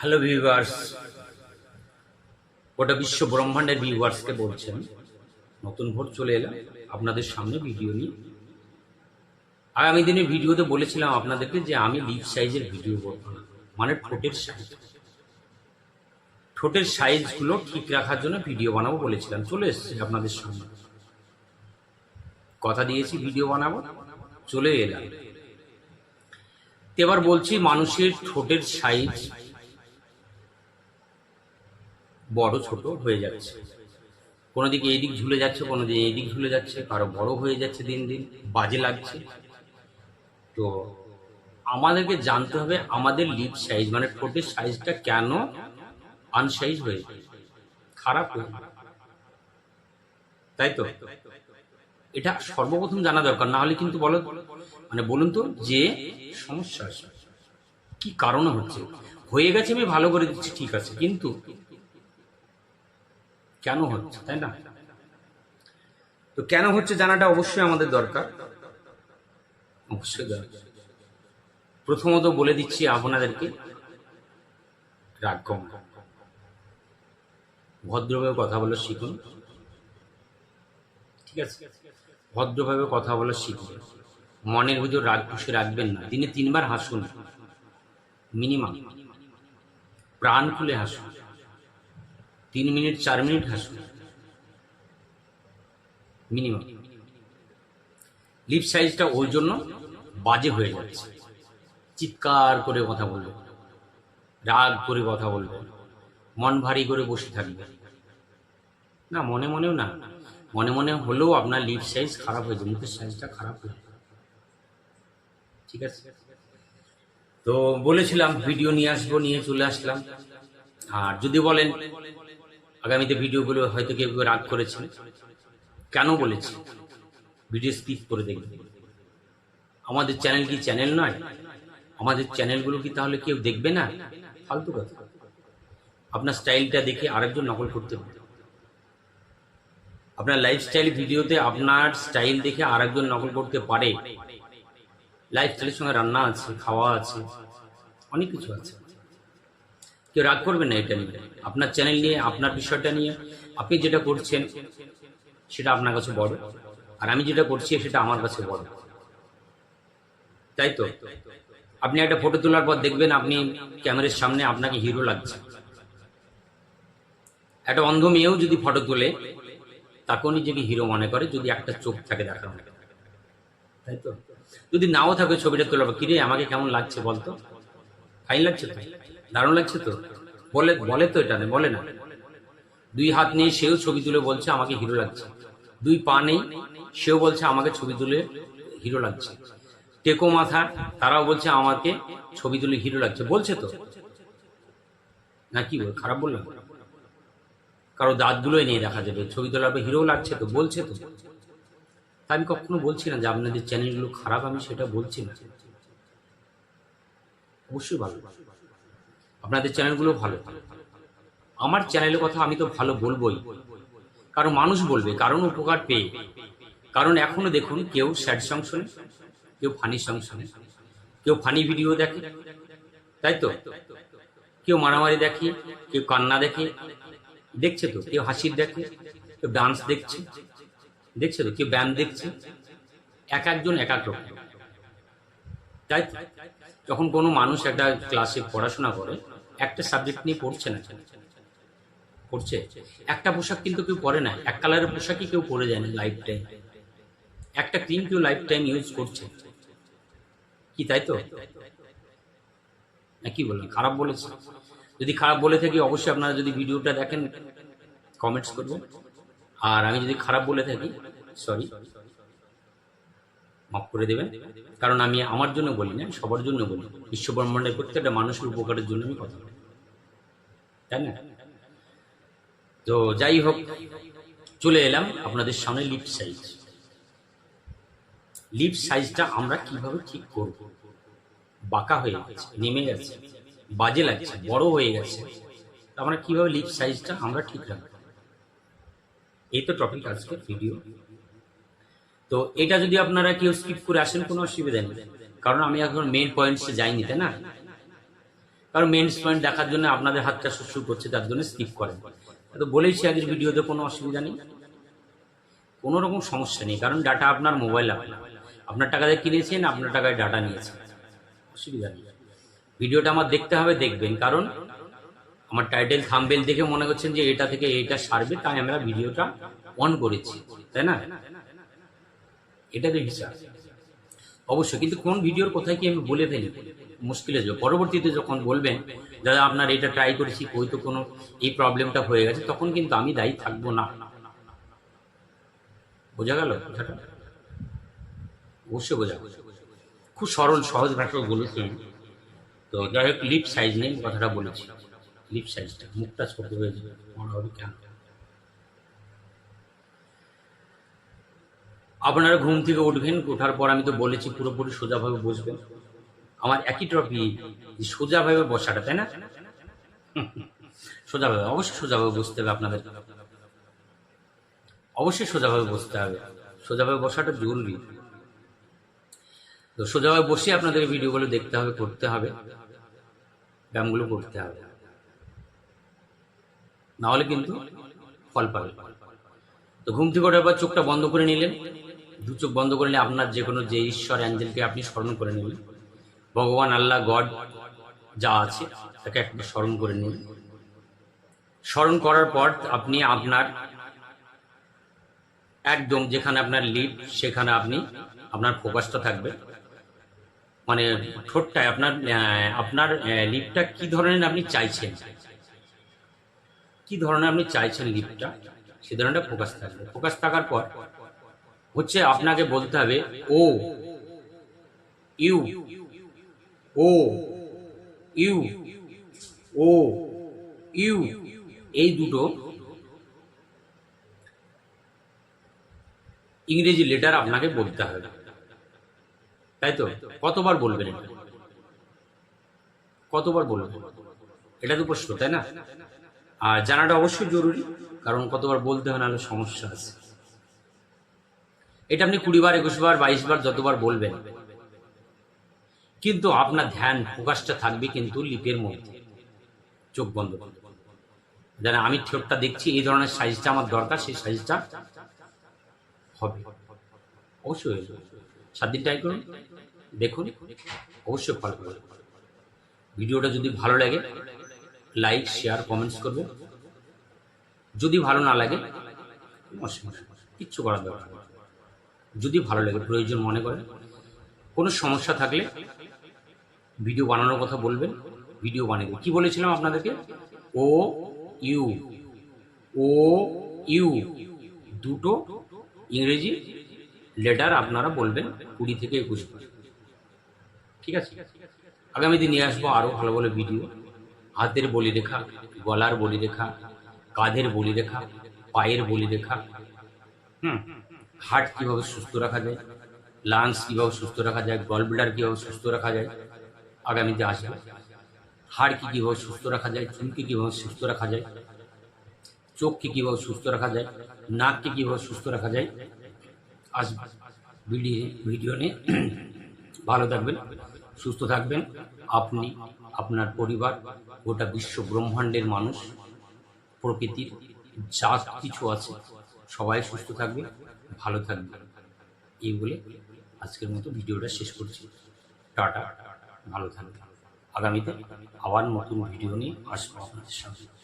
Hello viewers গোটা বিশ্ব ব্রহ্মাণ্ডের ভিউয়ার্সকে বলছেন, নতুন ভোট চলে এলাম আপনাদের সামনে ভিডিও নিয়ে। আগামী দিনে ভিডিওতে বলেছিলাম আপনাদেরকে যে আমি লিপ সাইজের ভিডিও করব না মানে ঠোঁটের সাইজ ঠোঁটের সাইজগুলো ঠিক রাখার জন্য ভিডিও বানাবো বলেছিলাম, চলে এসেছে আপনাদের সামনে। কথা দিয়েছি ভিডিও বানাবো, চলে এলাম। এবার বলছি মানুষের ঠোঁটের সাইজ বড় ছোট হয়ে যাচ্ছে। কোনো দিকে এই দিক ঝুলে যাচ্ছে, কোনো দিকে এই দিক ঝুলে যাচ্ছে, কারও বড় হয়ে যাচ্ছে দিন দিন, বাজে লাগছে। তো আমাদেরকে জানতে হবে আমাদের লিপ সাইজ মানে ঠোঁটের সাইজটা কেন আনসাইজ হয়ে? খারাপ হয়ে তাই তো? এটা সর্বপ্রথম জানা দরকার, না হলে কিন্তু বলো মানে বলুন তো যে সমস্যা কি কারণে হচ্ছে? হয়ে গেছে আমি ভালো করে দিচ্ছি, ঠিক আছে। কিন্তু কেন হচ্ছে, তাই না? তো কেন হচ্ছে জানাটা অবশ্যই আমাদের দরকার। অবশ্যই দরকার। প্রথমত বলে দিচ্ছি আপনাদেরকে রাগ ভদ্রভাবে কথা বলা শিখুন। ঠিক আছে? ভদ্রভাবে কথা বলা শিখুন। মনের ভিতর রাগ পুষে রাখবেন না। দিনে তিনবার হাসুন। মিনিমাম। প্রাণ খুলে হাসুন। তিন মিনিট, চার মিনিট হাসুন। মিনিমাম লিপ সাইজটা ওই জন্য বাজে হয়ে যাচ্ছে। চিৎকার করে কথা বলবে। রাগ করে কথা বলবে। মন ভারী করে বসে থাকবে। না, মনে মনেও না। মনে মনে হলেও আপনার লিপ সাইজ খারাপ হয়েছে, মুখের সাইজটা খারাপ হয়েছে ঠিক আছে? তো বলেছিলাম ভিডিও নিয়ে আসব, নিয়ে চলে আসলাম। আর যদি বলেন আগামীতে ভিডিওগুলো হয়তো কেউ কেউ রাগ করেছে। কেন বলেছি? ভিডিও স্কিপ করে দেখবে। আমাদের চ্যানেল কি চ্যানেল নয়? আমাদের চ্যানেলগুলো কি তাহলে কেউ দেখবে না? ফালতু কথা। আপনার স্টাইলটা দেখে আরেকজন নকল করতে পারে আপনার লাইফস্টাইল ভিডিওতে আপনার স্টাইল দেখে আরেকজন নকল করতে পারে। লাইফস্টাইলের সঙ্গে রান্না আছে, খাওয়া আছে, অনেক কিছু আছে। কেউ রাগ করবেন না এটা নিয়ে। আপনার চ্যানেল নিয়ে, আপনার বিষয়টা নিয়ে, আপনি যেটা করছেন, সেটা আপনার কাছে বড়। আর আমি যেটা করছি, সেটা আমার কাছে বড়। তাই তো? আপনি একটা ফটো তোলার পর দেখবেন আপনি ক্যামেরার সামনে আপনাকে হিরো লাগছে। একটা অন্ধ মেয়েও যদি ফটো তোলে তাকেও নিজেকে হিরো মনে করে, যদি একটা চোখ থাকে মতো। তাই তো? যদি নাও থাকে ছবিটা তোলা কিরে, আমাকে কেমন লাগছে বলতো? ফাইন লাগছে তো? দারুণ লাগছে তো? বলে বলে তো এটা বলে না। দুই হাত নেই সেও ছবি তুলে বলছে, আমাকে হিরো লাগছে। দুই পা নেই, সেও বলছে, আমাকে ছবি তুলে হিরো লাগছে। টেকো মাথা, তারাও বলছে, আমাকে ছবি তুলে হিরো লাগছে। বলছে তো? না কি বল, খারাপ বললাম? কারও দাঁতগুলোই নিয়ে দেখা যাবে, ছবি তোলার পর হিরো লাগছে তো? বলছে তো? তা আমি কখনো বলছি না যে আপনাদের চ্যানেলগুলো খারাপ, আমি সেটা বলছি না। অবশ্যই ভালো। আপনাদের চ্যানেলগুলো ভালো। আমার চ্যানেলের কথা আমি তো ভালো বলবোই। কারণ মানুষ বলবে, কারণ উপকার পেয়ে। কারণ এখনও দেখুন, কেউ স্যাড সং শোনে, কেউ ফানি সং শোনে, কেউ ফানি ভিডিও দেখে, তাই তো? কেউ মারামারি দেখে, কেউ কান্না দেখে, দেখছে তো? কেউ হাসির দেখে, কেউ ডান্স দেখছে দেখছে তো? কেউ ব্যায়াম দেখছে, এক একজন এক এক রকম। তাই? যখন কোনো মানুষ একটা ক্লাসে পড়াশোনা করে একটা সাবজেক্ট নিয়ে পড়ছে না। পড়ছে। একটা পোশাক কিন্তু কেউ পরে না। এক কালারের পোশাকই কেউ পরে যায় না লাইফ টাইম একটা ক্রিম কেউ লাইফ টাইম ইউজ করছে। কি, তাই তো? না কি বললাম খারাপ বলেছে। যদি খারাপ বলে থাকি, অবশ্যই আপনারা যদি ভিডিওটা দেখেন কমেন্টস করবেন। আর আমি যদি খারাপ বলে থাকি সরি মাফ করে দেবেন। কারণ আমি আমার জন্য বলি না, সবার জন্য বলি। বিশ্ব ব্রহ্মাণ্ডের প্রত্যেকটা মানুষের উপকারের জন্য আমি কথা বলি। তাই না? তো যাই হোক, চলে এলাম আপনাদের সামনে লিপ সাইজ। লিপ সাইজটা আমরা কীভাবে ঠিক করব? বাঁকা হয়ে গেছে, নেমে গেছে, বাজে লাগছে, বড় হয়ে গেছে। আমরা কীভাবে লিপ সাইজটা আমরা ঠিক রাখব? এই তো টপিক আজকের ভিডিও তো এটা যদি আপনারা কেউ স্কিপ করে আসেন, কোনো অসুবিধা নেই। কারণ আমি এখন মেন পয়েন্টসে যাইনি, তাই না? কারণ মেন পয়েন্ট দেখার জন্য আপনাদের হাতটা শুরু করছে, তার জন্য স্কিপ করেন। তো বলেইছি আগের ভিডিওতে কোনো অসুবিধা নেই। কোনো রকম সমস্যা নেই, কারণ ডাটা আপনার মোবাইল আপনার টাকা দিয়ে কিনেছেন আপনার টাকায় ডাটা নিয়েছেন। অসুবিধা নেই। ভিডিওটা আমার দেখতে হবে, দেখবেন। কারণ আমার টাইটেল থাম্বেল দেখে মনে করছেন যে এটা থেকে এটা সারবে, তাই আমরা ভিডিওটা অন করেছি, তাই না? এটা তো হিসাব অবশ্যই, কিন্তু কোন ভিডিওর কোথায় কি আমি বলে ফেলি? মুশকিল যাবে। পরবর্তীতে যখন বলবেন, দাদা, আপনার এটা ট্রাই করেছি কই তো কোনো, এই প্রবলেমটা হয়ে গেছে, তখন কিন্তু আমি দায়ী থাকব না। বোঝা গেল কথাটা? অবশ্যই বোঝা। খুব সরল, সহজ ভাষায় বলেছেন তো যাই হোক লিপ সাইজ নেই কথাটা বলেছি। লিপ সাইজটা মুখটা ছোট হয়ে যাবে হবে কেন? আপনারা ঘুম থেকে উঠবেন ওঠার পর আমি তো বলেছি পুরোপুরি সোজাভাবে বসবেন। আমার একই টপিক সোজাভাবে বসাটা, তাই না? সোজাভাবে, অবশ্যই সোজাভাবে বসতে হবে আপনাদের। অবশ্যই সোজাভাবে বসতে হবে। সোজাভাবে বসাটা জরুরি। তো সোজাভাবে বসে আপনাদের ভিডিওগুলো দেখতে হবে, করতে হবে। ব্যায়ামগুলো করতে হবে। নাহলে কিন্তু ফল পাবে। তো ঘুম থেকে ওঠার পর চোখটা বন্ধ করে নিলেন। দু চোখ বন্ধ করে নিলে আপনার যে কোনো যে ঈশ্বর অ্যাঞ্জেলকে আপনি স্মরণ করে নিলেন ভগবান আল্লাহ গড যা আছে তাকে একটা স্মরণ করে নিন। স্মরণ করার পর আপনি আপনার একদম যেখানে আপনার লিপ, সেখানে আপনি আপনার ফোকাসটা থাকবে। মানে ঠোঁটটায় আপনার আপনার লিপটা কি ধরনের আপনি চাইছেন? কি ধরনের আপনি চাইছেন লিপটা? সে ধরনের ফোকাস থাকবে। ফোকাস থাকার পর হচ্ছে আপনাকে বলতে হবে, O, U O U O, U. এই দুটো ইংরেজি লেটার আপনাকে বলতে হবে। তাই তো? কতবার বলবেন কতবার বলবেন? এটা তো প্রশ্ন, তাই না? আর জানাটা অবশ্যই জরুরি, কারণ কতবার বলতে হয় নাহলে সমস্যা আছে। এটা আপনি কুড়ি বার, একুশ বার, বাইশ বার, যতবার বলবেন। কিন্তু আপনার ধ্যান, ফোকাসটা থাকবে কিন্তু লিপের মধ্যে। চোখ বন্ধ যেন আমি ঠোঁটটা দেখছি, এই ধরনের সাইজটা আমার দরকার, সেই সাইজটা হবে। অবশ্যই সাত দিন ট্রাই করুন, দেখুন, অবশ্যই ফল পাবেন ভিডিওটা যদি ভালো লাগে লাইক শেয়ার কমেন্টস করবে যদি ভালো না লাগে কিচ্ছু করার দরকার। যদি ভালো লাগে, প্রয়োজন মনে করেন কোনো সমস্যা থাকলে ভিডিও বানানোর কথা বলবেন, ভিডিও বানিয়ে দেবেন। কি বলেছিলাম আপনাদেরকে? ও ইউ ও ইউ, দুটো ইংরেজি লেটার আপনারা বলবেন কুড়ি থেকে একুশ। ঠিক আছে? আগামী দিন নিয়ে আসব আরও ভালো ভালো ভিডিও। হাতের বলি রেখা, গলার বলি রেখা, কাঁধের বলি রেখা, পায়ের বলি রেখা। হুম? হার্ট কীভাবে সুস্থ রাখা যায়, লাংস কীভাবে সুস্থ রাখা যায় গল ব্লাডার কীভাবে সুস্থ রাখা যায়, আগামীতে আসবে। হাড়কে কীভাবে সুস্থ রাখা যায়, চুলকে কীভাবে সুস্থ রাখা যায়, চোখকে কীভাবে সুস্থ রাখা যায়, নাককে কীভাবে সুস্থ রাখা যায় আসবে ভিডিও ভিডিও নিয়ে ভালো থাকবেন, সুস্থ থাকবেন। আপনি, আপনার পরিবার, গোটা বিশ্ব ব্রহ্মাণ্ডের মানুষ, প্রকৃতির যা কিছু আছে, সবাই সুস্থ থাকবে। ভালো থাকবে এই বলে আজকের মতো ভিডিওটা শেষ করছি। টাটা। ভালো থাকবে আগামীতে আবার নতুন ভিডিও নিয়ে আসব আপনাদের সামনে।